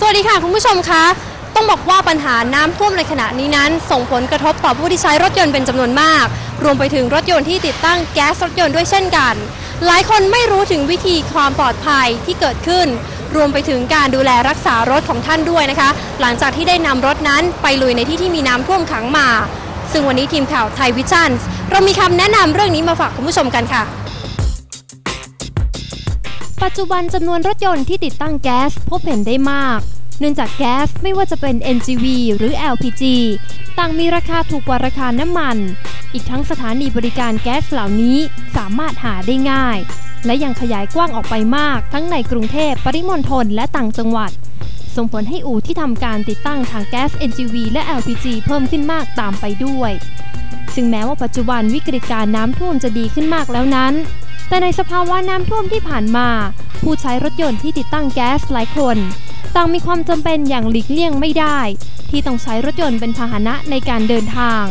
สวัสดีค่ะคุณผู้ชมคะ ต้องบอกว่าปัญหาน้ำท่วมในขณะนี้นั้น ส่งผลกระทบต่อผู้ที่ใช้รถยนต์เป็นจำนวนมาก รวมไปถึงรถยนต์ที่ติดตั้งแก๊สรถยนต์ด้วยเช่นกัน หลายคนไม่รู้ถึงวิธีความปลอดภัยที่เกิดขึ้น รวมไปถึงการดูแลรักษารถของท่านด้วยนะคะ หลังจากที่ได้นำรถนั้นไปลุยในที่ที่มีน้ำท่วมขังมา ซึ่งวันนี้ทีมข่าวไทยวิชั่นเรามีคำแนะนำเรื่องนี้มาฝากคุณผู้ชมกันค่ะ ปัจจุบันจำนวนรถยนต์ที่ติดตั้งแก๊สพบเห็นได้มากเนื่องจากแก๊สไม่ว่าจะเป็น NGV หรือ LPG ต่างมีราคาถูกกว่าราคาน้ำมัน อีกทั้งสถานีบริการแก๊สเหล่านี้สามารถหาได้ง่าย และยังขยายกว้างออกไปมาก ทั้งในกรุงเทพปริมณฑลและต่างจังหวัด ส่งผลให้อู่ที่ทำการติดตั้งทางแก๊ส NGV และ LPG เพิ่มขึ้นมากตามไปด้วย ซึ่งแม้ว่าปัจจุบันวิกฤตการน้ำท่วมจะดีขึ้นมากแล้วนั้น แต่ในสภาวะน้ำท่วมที่ผ่านมา ผู้ใช้รถยนต์ที่ติดตั้งแก๊สหลายคนต่างมีความจำเป็นอย่างหลีกเลี่ยงไม่ได้ ที่ต้องใช้รถยนต์เป็นพาหนะในการเดินทาง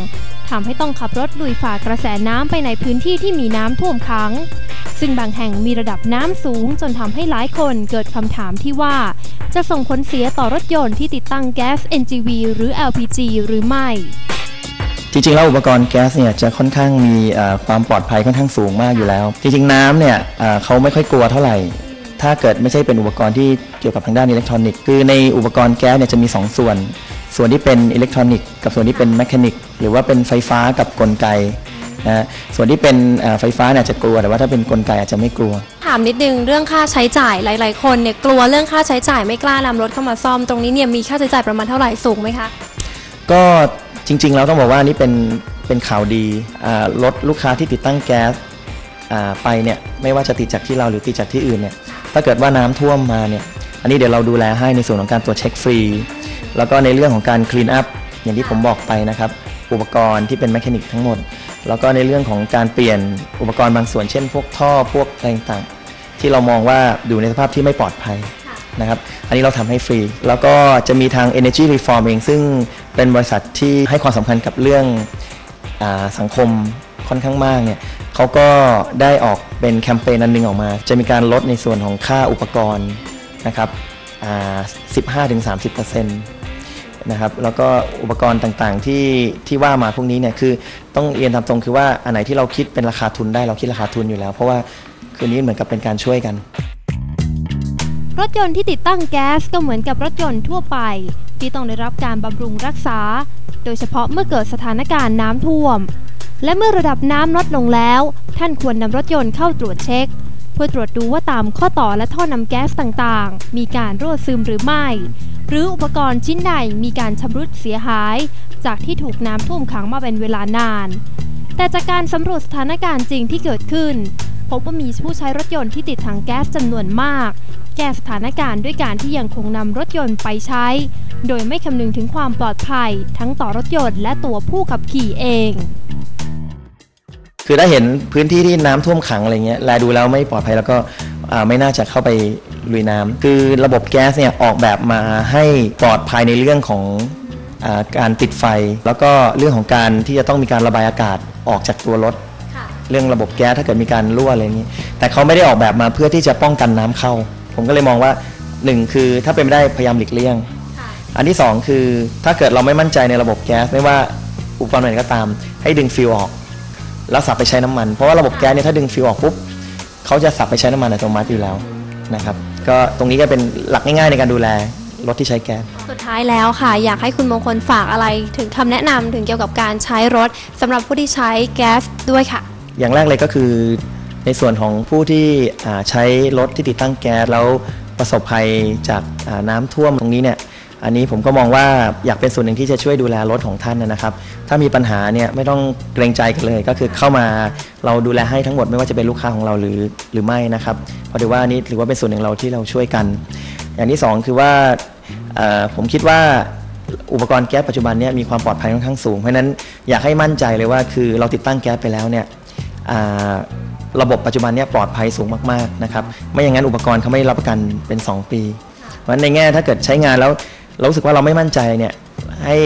ทำให้ต้องขับรถลุยฝ่ากระแสน้ำไปในพื้นที่ที่มีน้ำท่วมขัง ซึ่งบางแห่งมีระดับน้ำสูงจนทำให้หลายคนเกิดคำถามที่ว่า จะส่งผลเสียต่อรถยนต์ที่ติดตั้งแก๊ส NGV หรือ LPG หรือไม่จริงๆแล้วอุปกรณ์แก๊สเนี่ยจะค่อนข้างมีความปลอดภัยค่อนข้างสูงมากอยู่แล้ว จริงๆน้ำเนี่ยเอ่อเขาไม่ค่อยกลัวเท่าไหร่ ถ้าเกิดไม่ใช่เป็นอุปกรณ์ที่เกี่ยวกับทางด้านอิเล็กทรอนิกส์คือในอุปกรณ์แก๊สเนี่ยจะมี 2 ส่วน ส่วนที่เป็นอิเล็กทรอนิกส์กับส่วนที่เป็นแมชชีนิกหรือว่าเป็นไฟฟ้ากับกลไก นะฮะส่วนที่เป็นเอ่อไฟฟ้าเนี่ยจะกลัวแต่ว่าถ้าเป็นกลไกอาจจะไม่กลัว ถามนิดนึงเรื่องค่าใช้จ่ายหลาย ๆ คนเนี่ยกลัวเรื่องค่าใช้จ่ายไม่กล้านำรถเข้ามาซ่อมตรงนี้เนี่ยมีค่าใช้จ่ายประมาณเท่าไหร่สูงไหมคะก็จริง ๆ แล้วต้องบอกว่านี่เป็นเป็นข่าวดีอ่ารถลูกค้าที่ติดตั้งแก๊สอ่าไปเนี่ยไม่ว่าจะติดจากที่เราหรือติดจากที่อื่นเนี่ยถ้าเกิดว่าน้ำท่วมมาเนี่ยอันนี้เดี๋ยวเราดูแลให้ในส่วนของการตรวจเช็คฟรี แล้วก็ในเรื่องของการคลีนอัพอย่างที่ผมบอกไปนะครับ อุปกรณ์ที่เป็นแมชานิกทั้งหมด แล้วก็ในเรื่องของการเปลี่ยนอุปกรณ์บางส่วนเช่น พวกท่อพวกอะไรต่างๆที่เรามองว่าอยู่ในสภาพที่ไม่ปลอดภัยนะครับ อันนี้เราทำให้ฟรี แล้วก็จะมีทาง Energy Reform เอง ซึ่งเป็นบริษัทที่ให้ความสำคัญกับเรื่องอาสังคมค่อนข้างมากเนี่ยเขาก็ได้ออกเป็นแคมเปญอันหนึงออกมา จะมีการลดในส่วนของค่าอุปกรณ์นะครับอ่า15-30% นะครับแล้วก็อุปกรณ์ต่างๆที่ที่ว่ามาพวกนี้เนี่ยคือต้องเรียนตามตรงคือว่าอันไหนที่เราคิดเป็นราคาทุนได้เราคิดราคาทุนอยู่แล้ว เพราะว่าคืนนี้เหมือนกับเป็นการช่วยกัน รถยนต์ที่ติดตั้งแก๊สก็เหมือนกับรถยนต์ทั่วไป ที่ต้องได้รับการบำรุงรักษา โดยเฉพาะเมื่อเกิดสถานการณ์น้ำท่วม และเมื่อระดับน้ำลดลงแล้ว ท่านควรนำรถยนต์เข้าตรวจเช็คเพื่อตรวจดูว่าตามข้อต่อและท่อนำแก๊สต่างๆ มีการรั่วซึมหรือไม่ หรืออุปกรณ์ชิ้นใดมีการชำรุดเสียหาย จากที่ถูกน้ำท่วมขังมาเป็นเวลานาน แต่จากการสำรวจสถานการณ์จริงที่เกิดขึ้น พบว่ามีผู้ใช้รถยนต์ที่ติดถังแก๊สจำนวนมาก แก้สถานการณ์ด้วยการที่ยังคงนำรถยนต์ไปใช้ โดยไม่คำนึงถึงความปลอดภัย ทั้งต่อรถยนต์และตัวผู้ขับขี่เองคือถ้าเห็นพื้นที่ที่น้ำท่วมขังอะไรเงี้ยแลดูแล้วไม่ปลอดภัยแล้วก็ไม่น่าจะเข้าไป ลุยน้ำคือระบบแก๊สเนี่ยออกแบบมาให้ปลอดภัยในเรื่องของอาการติดไฟ แล้วก็เรื่องของการที่จะต้องมีการระบายอากาศออกจากตัวรถเรื่องระบบแก๊สถ้าเกิดมีการรั่วอะไรอย่างนี้ แต่เขาไม่ได้ออกแบบมาเพื่อที่จะป้องกันน้ำเข้า ผมก็เลยมองว่าหนึ่งคือถ้าเป็นไม่ได้พยายามหลีกเลี่ยง อันที่สองคือถ้าเกิดเราไม่มั่นใจในระบบแก๊สไม่ว่าอุปกรณ์ไหนก็ตาม ให้ดึงฟิลออก แล้วสับไปใช้น้ำมัน เพราะว่าระบบแก๊สเนี่ยถ้าดึงฟิลออกปุ๊บเขาจะสับไปใช้น้ำมันอัตโนมัติอยู่แล้วนะครับ ก็ตรงนี้ก็เป็นหลักง่ายๆในการดูแลรถที่ใช้แก๊ส สุดท้ายแล้วค่ะ อยากให้คุณมงคลฝากอะไรถึงคำแนะนำถึงเกี่ยวกับการใช้รถสำหรับผู้ที่ใช้แก๊สด้วยค่ะ อย่างแรกเลยก็คือในส่วนของผู้ที่อ่าใช้รถที่ติดตั้งแก๊สแล้วประสบภัยจากอ่าน้ำท่วมตรงนี้เนี่ย อันนี้ผมก็มองว่าอยากเป็นส่วนหนึ่งที่จะช่วยดูแลรถของท่านนะครับ ถ้ามีปัญหาเนี่ยไม่ต้องเกรงใจกันเลย ก็คือเข้ามาเราดูแลให้ทั้งหมดไม่ว่าจะเป็นลูกค้าของเราหรือหรือไม่นะครับเพราะถือว่านี่ถือว่าเป็นส่วนหนึ่งเราที่เราช่วยกัน อย่างที่สองคือว่าผมคิดว่าอุปกรณ์แก๊สปัจจุบันนี้มีความปลอดภัยค่อนข้างสูง เพราะนั้นอยากให้มั่นใจเลยว่าคือเราติดตั้งแก๊สไปแล้วเนี่ยระบบปัจจุบันนี้ปลอดภัยสูงมากๆนะครับไม่อย่างนั้นอุปกรณ์เขาไม่รับประกันเป็น 2 ปีเพราะในแง่ถ้าเกิดใช้งานแล้ว เรารู้สึกว่าเราไม่มั่นใจเนี่ยให้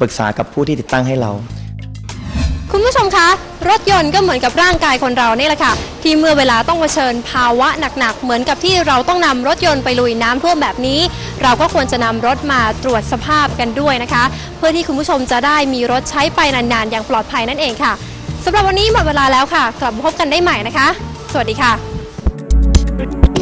ปรึกษากับผู้ที่ติดตั้งให้เรา คุณผู้ชมคะ รถยนต์ก็เหมือนกับร่างกายคนเรานี่แหละค่ะ ที่เมื่อเวลาต้องเผชิญภาวะหนักๆ เหมือนกับที่เราต้องนำรถยนต์ไปลุยน้ำท่วมแบบนี้ เราก็ควรจะนำรถมาตรวจสภาพกันด้วยนะคะ เพื่อที่คุณผู้ชมจะได้มีรถใช้ไปนานๆ อย่างปลอดภัยนั่นเองค่ะสำหรับวันนี้หมดเวลาแล้วค่ะ กลับมาพบกันได้ใหม่นะคะ สวัสดีค่ะ